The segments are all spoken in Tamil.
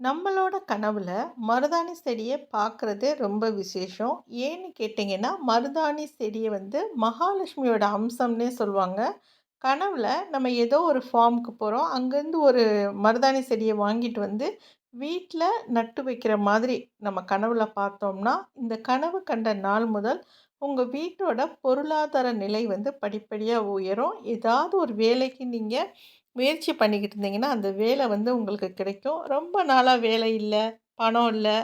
நம்மளோட கனவுல மருதாணி செடியை பார்க்குறது ரொம்ப விசேஷம். ஏன்னு கேட்டிங்கன்னா, மருதாணி செடியை வந்து மகாலட்சுமியோட அம்சம்னே சொல்லுவாங்க. கனவுல நம்ம ஏதோ ஒரு ஃபார்முக்கு போகிறோம் அங்கேருந்து ஒரு மருதாணி செடியை வாங்கிட்டு வந்து வீட்டில் நட்டு வைக்கிற மாதிரி நம்ம கனவுல பார்த்தோம்னா, இந்த கனவு கண்ட நாள் முதல் உங்கள் வீட்டோட பொருளாதார நிலை வந்து படிப்படியாக உயரும். ஏதாவது ஒரு வேலைக்கு நீங்கள் முயற்சி பண்ணிக்கிட்டு இருந்தீங்கன்னா, அந்த வேலை வந்து உங்களுக்கு கிடைக்கும். ரொம்ப நாளாக வேலை இல்லை பணம் இல்லை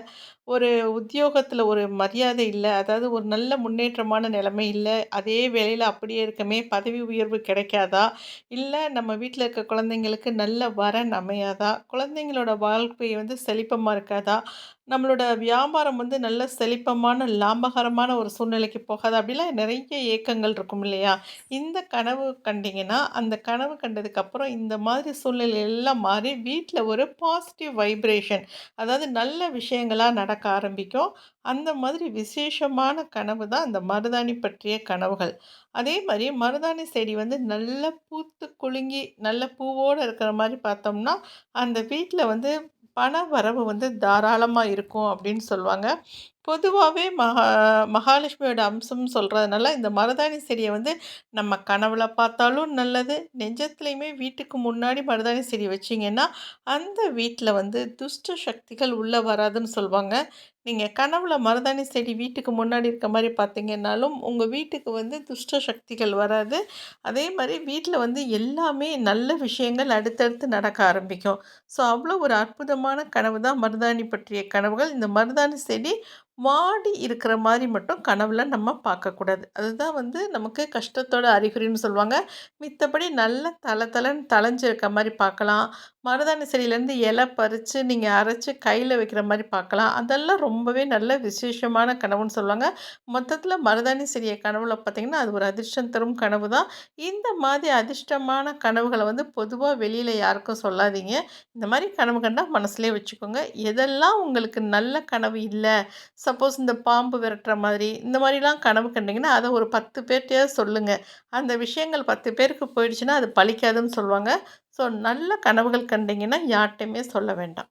ஒரு உத்தியோகத்தில் ஒரு மரியாதை இல்லை அதாவது ஒரு நல்ல முன்னேற்றமான நிலைமை இல்லை அதே வேலையில் அப்படியே இருக்கமே, பதவி உயர்வு கிடைக்காதா? இல்லை நம்ம வீட்டில் இருக்க குழந்தைங்களுக்கு நல்ல வரன் அமையாதா? குழந்தைங்களோட வாழ்க்கை வந்து செழிப்பமாக இருக்காதா? நம்மளோட வியாபாரம் வந்து நல்ல செழிப்பமான, லாபகரமான ஒரு சூழ்நிலைக்கு போகாது அப்படிலாம் நிறைய ஏக்கங்கள் இருக்கும் இல்லையா? இந்த கனவு கண்டிங்கன்னா அந்த கனவு கண்டதுக்கப்புறம் இந்த மாதிரி சூழ்நிலை எல்லாம் மாறி வீட்டில் ஒரு பாசிட்டிவ் வைப்ரேஷன் அதாவது நல்ல விஷயங்களாக நடக்க ஆரம்பிக்கும். அந்த மாதிரி விசேஷமான கனவு தான் அந்த மருதாணி பற்றிய கனவுகள். அதே மாதிரி மருதாணி செடி வந்து நல்லா பூத்து குலுங்கி, நல்ல பூவோடு இருக்கிற மாதிரி பார்த்தோம்னா, அந்த வீட்டில் வந்து பண வரவு வந்து தாராளமாக இருக்கும் அப்படின்னு சொல்லுவாங்க. பொதுவாகவே மகா மகாலட்சுமியோட அம்சம்னு சொல்கிறதுனால இந்த மருதாணி செடியை வந்து நம்ம கனவுல பார்த்தாலும் நல்லது, நெஞ்சத்துலேயுமே வீட்டுக்கு முன்னாடி மருதாணி செடி வச்சிங்கன்னா அந்த வீட்டில் வந்து துஷ்ட சக்திகள் உள்ளே வராதுன்னு சொல்லுவாங்க நீங்கள் கனவுல மருதாணி செடி வீட்டுக்கு முன்னாடி இருக்க மாதிரி பார்த்தீங்கன்னாலும், உங்கள் வீட்டுக்கு வந்து துஷ்ட சக்திகள் வராது. அதே மாதிரி வீட்டில் வந்து எல்லாமே நல்ல விஷயங்கள் அடுத்தடுத்து நடக்க ஆரம்பிக்கும். ஸோ, அவ்வளோ ஒரு அற்புதமான கனவு தான் மருதாணி பற்றிய கனவுகள். இந்த மருதாணி செடி வாடி இருக்கிற மாதிரி மட்டும் கனவுல நம்ம பார்க்கக்கூடாது. அதுதான் வந்து நமக்கு கஷ்டத்தோட அறிகுறின்னு சொல்லுவாங்க. மித்தபடி நல்ல தள தளன்னு தலைஞ்சிருக்க மாதிரி பார்க்கலாம். மருதாணி செடியிலேருந்து இலை பறித்து நீங்கள் அரைச்சி கையில் வைக்கிற மாதிரி பார்க்கலாம். அதெல்லாம் ரொம்பவே நல்ல விசேஷமான கனவுன்னு சொல்லுவாங்க. மொத்தத்தில் மருதாணி செடிய கனவுல பார்த்திங்கன்னா அது ஒரு அதிர்ஷ்டம் தரும் கனவு தான். இந்த மாதிரி அதிர்ஷ்டமான கனவுகளை வந்து பொதுவாக வெளியில் யாருக்கும் சொல்லாதீங்க. இந்த மாதிரி கனவு கண்டா மனசுலேயே வச்சுக்கோங்க. எதெல்லாம் உங்களுக்கு நல்ல கனவு இல்லை சப்போஸ் இந்த பாம்பு விரட்டுற மாதிரி, இந்த மாதிரிலாம் கனவு கண்டிங்கன்னா அதை ஒரு 10 பேர்ட்டயாவது சொல்லுங்கள் அந்த விஷயங்கள் 10 பேருக்கு போயிடுச்சுன்னா, அது பழிக்காதுன்னு சொல்லுவாங்க. ஸோ நல்ல கனவுகள் கண்டிங்கன்னா யார்கிட்டையுமே சொல்ல வேண்டாம்.